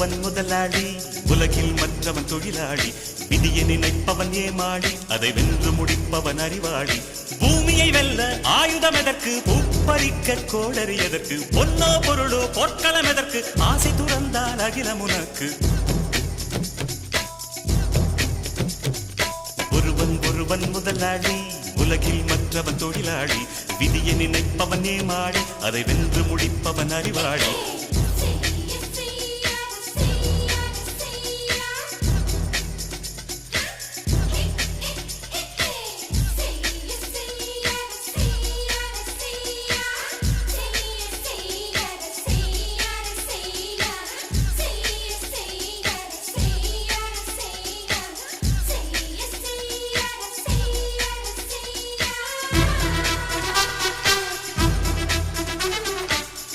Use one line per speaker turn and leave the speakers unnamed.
ஒருவன் முதலாளி. உலகில் மற்றவன் தொழிலாளி. விதியை நினைப்பவன் ஏமாளி. அதை வென்று முடிப்பவன் அறிவாளி. பூமியை வெல்ல ஆயுதம் எதற்கு? பூப்பறிக்க கோடரி எதற்கு? பொன்னோ பொருளோ பொற்களம் எதற்கு? ஆசை துறந்தால் அகிலம் உனக்கு. ஒருவன் ஒருவன் முதலாளி. உலகில் மற்றவன் தொழிலாளி. விதியை நினைப்பவன் ஏமாளி. அதை வென்று முடிப்பவன் அறிவாளி.